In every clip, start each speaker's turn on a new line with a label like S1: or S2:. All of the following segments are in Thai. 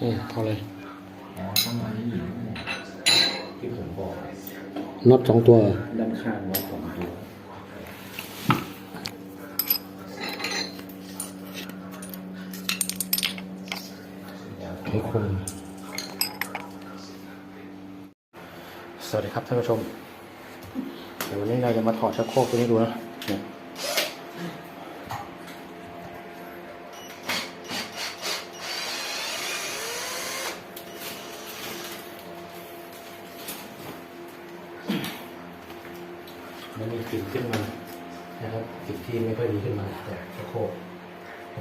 S1: อืมเอาเลย
S2: อ๋อต้องอันนี้อยู่ที่ผมบอก
S1: น็อตสองตัว
S2: ด้านข้างน็อตสองตัว
S1: ให้คงสวัสดีครับท่านผู้ชม เดี๋ยววันนี้เราจะมาถอดชักโครกตัวนี้ดูนะเนี่ยมันมีกลิ่นขึ้นมานะครับกลิ่นที่ไม่ค่อยดีขึ้นมาจากชักโครกเราจะพอดู แค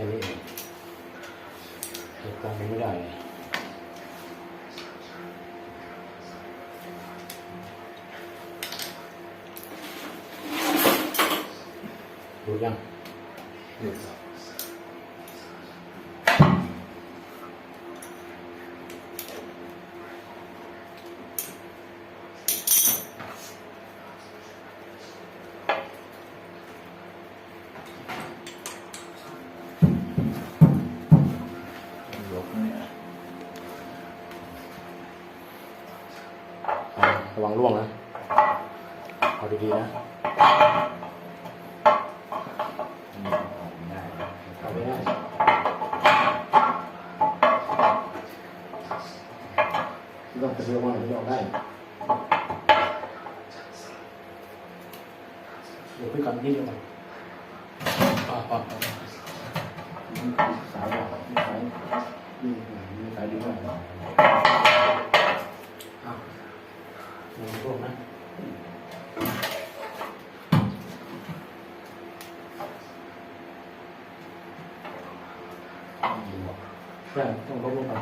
S1: ่นี้เองเดี๋ยวกล้องมันไม่ได้เลยดูยัง
S2: เด็
S1: งร่วงนะ เอาดีๆนะ
S2: นี่ออกไม่ได้
S1: เอาไม่ได้ต้องกระเทือนว่าถึงจะออกได้เดี๋ยวพี่ก่อนนี่เดียว ลองร่วงนะ
S2: มีบอก
S1: ใช่ต้องลดลงไป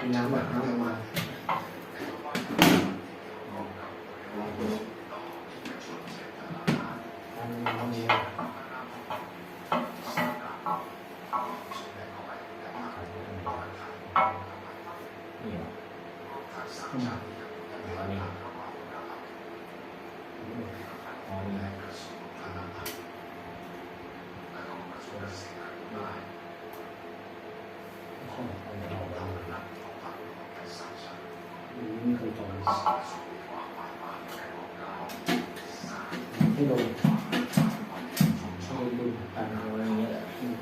S1: มีน้ำแบบน้ำออกมา
S2: ลองดู
S1: น้ำน้ำมี
S2: นี่เหรอ
S1: ขึ้นมา
S2: อั
S1: ลงให้ดู
S2: อันอะไรเงี้ยแหละ
S1: อืม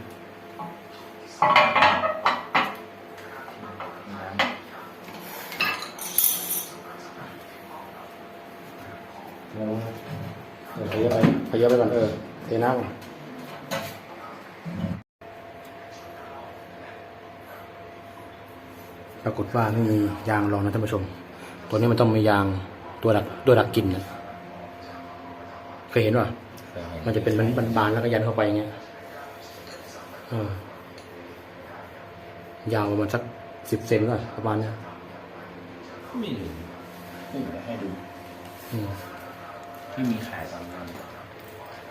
S2: น้ำ
S1: เดี๋ยวเดี๋ยวขยับไปขยับไปก่อนเออเทน้ำก่อนปรากฏว่าไม่มียางรองนะท่านผู้ชม ตัวนี้มันต้องมียางตัวดักตัวดักกลิ่นนะ เคยเห็นป่ะ
S2: เคยเห็น
S1: มันจะเป็นบานๆแล้วก็ยันเข้าไปอย่างเงี้ยเออยาวประมาณสักสิบเซนก็ประมาณเนี้ย
S2: ไม่ดูไม่ได้ให้ดู
S1: อืม
S2: ที่มีขายตามร้าน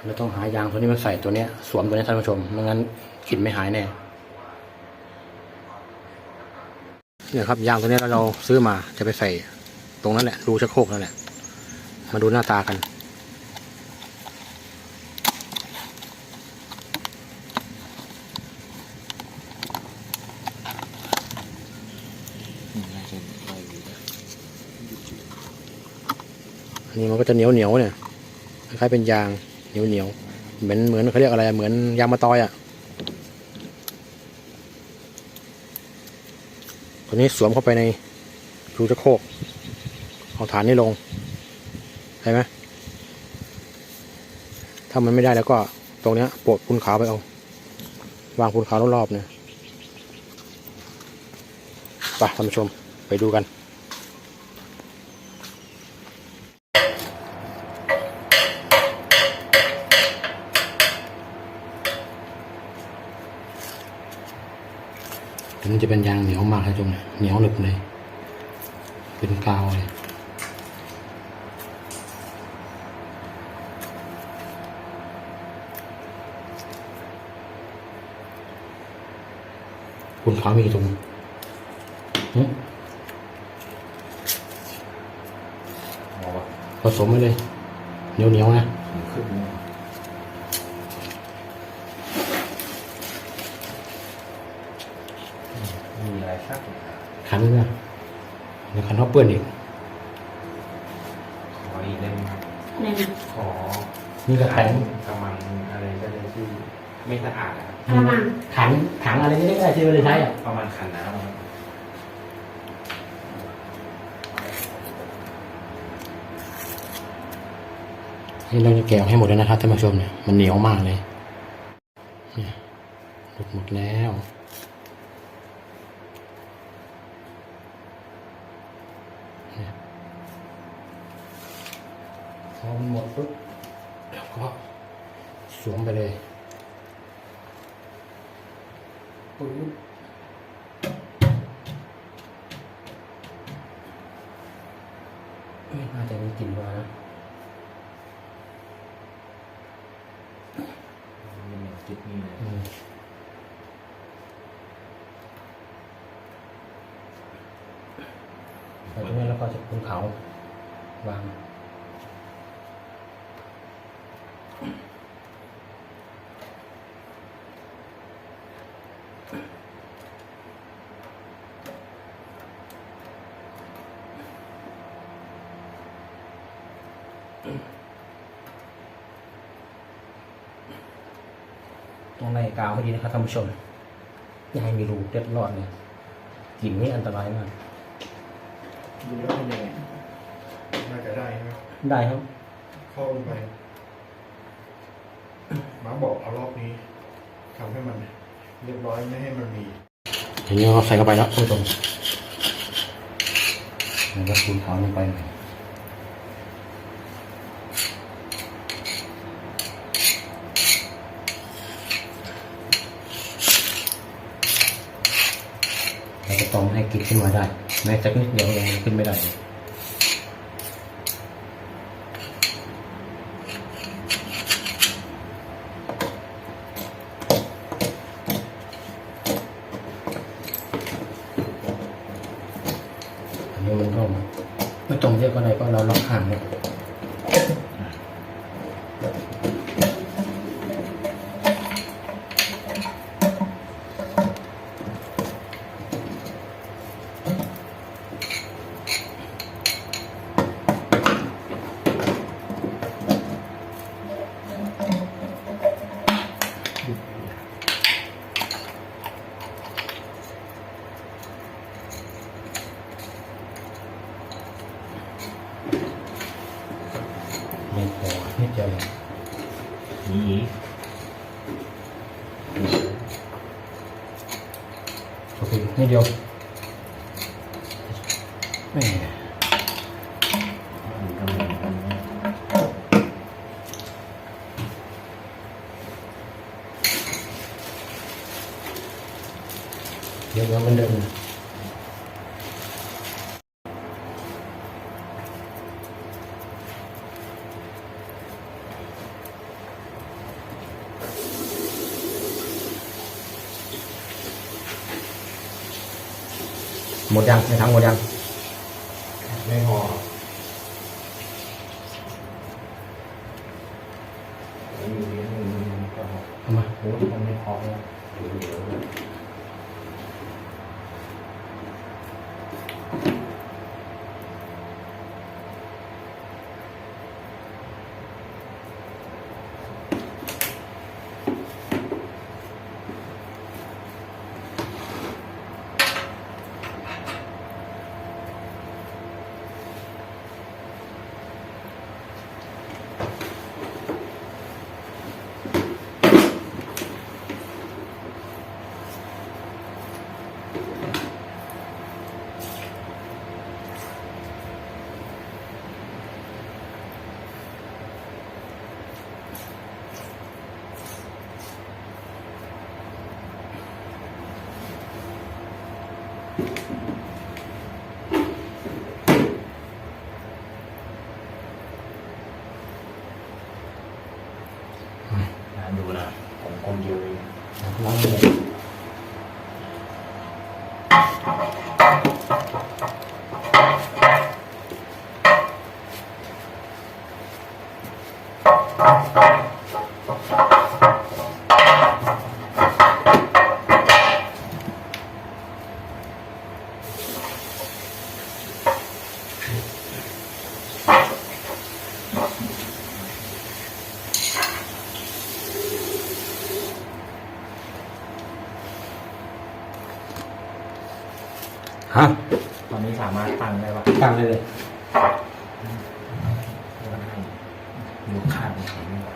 S1: เราต้องหายางตัวนี้มาใส่ตัวเนี้ย สวมตัวนี้ท่านผู้ชมไม่งั้นกลิ่นไม่หายแน่เนี่ยครับยางตัวนี้เราเราซื้อมาจะไปใส่ตรงนั้นแหละรูชักโครกนั่นแหละมาดูหน้าตากัน
S2: อืมน่าจะได้อยู่นะ
S1: อั นนี้มันก็จะเหนียวเหนียวเนี่ยคล้ายๆเป็นยางเหนียวเหนียวเหมือนเหมือนเขาเรียกอะไรเหมือนยางมะตอยอะตัวนี้สวมเข้าไปในรูชักโคกเอาฐานนี้ลงใช่ไหมถ้ามันไม่ได้แล้วก็ตรงเนี้ยโปะปูนขาวไปเอา วางปูนขาวรอบๆเนี่ยไปท่านผู้ชมไปดูกัน มันจะเป็นยางเหนียวมากครับจมเหนียวหนึบเลย เป็นกาวเลยคุณขาวมีกี่ตรงหึ
S2: เอาวะ
S1: ผสมไปเลยเหนียวเหนียวๆนะ
S2: ถึงขึ้นเนี่ย อะไรสักอย่าง
S1: ขันนะเดี๋ยวขันเขาเปื้อนอีก
S2: ขออีกได้ไหมครับ
S3: อะไรนะ
S2: ขอ
S1: นี่ก็ขัน
S2: กำมังอะไรก็ได้ที่ไม่สะอาดอะครับ
S3: กระมัง
S1: ขันขังอะไรนี่ก็ได้ที่เราจะใช้อะ
S2: ประมาณขันน้ำครับ
S1: นี่เราจะแกะออกให้หมดแล้วนะครับท่านผู้ชมเนี่ยมันเหนียวมากเลยเนี่ยหลุดหมดแล้วเนี่ย พอมันหมดปุ๊บแล้วก็สวมไปเลยปุ๊บเอ้ยน่าจะมีกลิ่นมานะ
S2: มีเหม็นติดนี่เลย
S1: อืม ไปตรงนี้แล้วก็จะบนเขาวางต้องไล่กาวให้ดีนะครับท่านผู้ชมอย่าให้มีรูเล็ดรอดเนี่ยกลิ่นนี่อันตรายมาก
S4: ดูแล้วเป็นยังไงน่าจะได้ใช่ไหม
S1: ได้ครับ
S4: เข้าลงไปหมาบอกเอารอบนี้ทำให้มันเรียบร้อยไม่ให้มันมี
S1: ทีนี้เราใส่เข้าไปแล้วท่านผู้ชมแล้วก็คูณเขาลงไปหน่อย เราจะต้องให้กินขึ้นมาได้ แม้สักนิดเดียวยังขึ้นไม่ได้อันนี้มันก็ไม่ตรงเยอะก็ได้ก็เราล็อกห่าง โอเคนิดเดียวแม่
S2: มันก็เหมือนกันนะ
S1: เดี๋ยวเดี๋ยวมันเดิน หมดยังใอ
S2: ยู่นะ
S1: ผม
S2: คนเดียวเอ
S1: ง ฮะ
S2: ตอนนี้สามารถตั้งได้ปะ
S1: ตั้งได้เลย
S2: ว่าให้ยกข้างไม่ไหว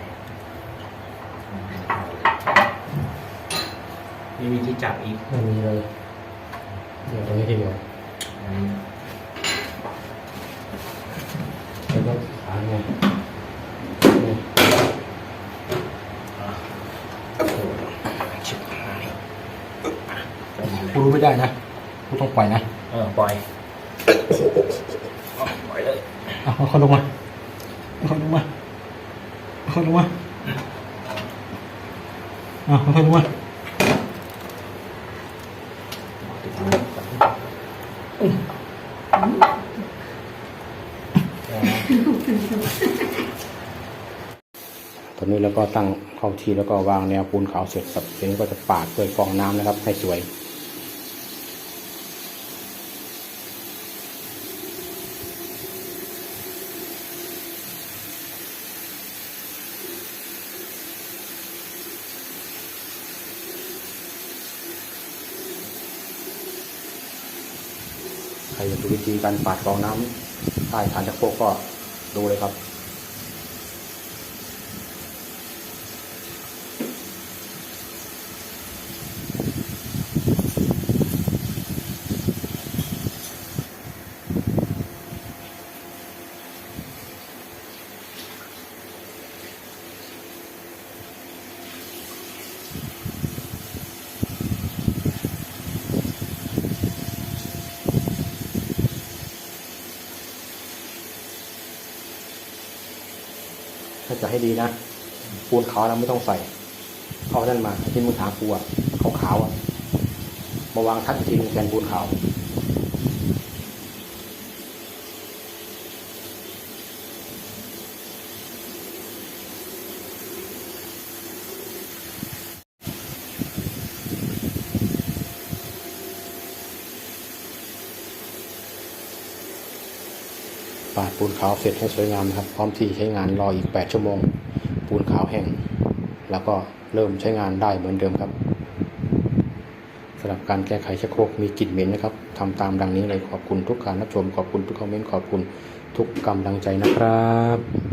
S2: มีวิธีจับอีก
S1: ไม่มีเลยเดี๋ยวตรงนี้ทีเดียว
S2: อันนี้
S1: แล้วก็ขาไงนี่กูรู้ไม่ได้นะ กูต้องปล่อยนะ
S2: เออปล่อยเอาปล่อยเลย
S1: เอาเอาเขาลงมาเอาเขาลงมาเอาเขาลงมาเอาเอาเขาลงมา
S2: ติดมือก่อนเออ
S1: ตอนนี้เราก็ตั้งเข้าที่แล้วก็วางแนวปูนขาวเสร็จครับทีนี้ก็จะปาดด้วยฟองน้ำนะครับ ให้สวย ใครอยากดูวิธีการปาดฟองน้ำใต้ฐานชักโครกก็ดูเลยครับ ถ้าจะให้ดีนะปูนขาวเราไม่ต้องใส่เอานั่นมาที่มือถามปูอะขาวๆอะมาวางทัดอีกทีนึงแทนปูนขาว ปาดปูนขาวเสร็จให้สวยงามนะครับ พร้อมที่ใช้งานรออีก 8 ชั่วโมง ปูนขาวแห้ง แล้วก็เริ่มใช้งานได้เหมือนเดิมครับสำหรับการแก้ไขชักโครกมีกลิ่นเหม็นนะครับทำตามดังนี้เลยขอบคุณทุกการรับชมขอบคุณทุกคอมเมนต์ขอบคุณทุกกำลังใจนะครับ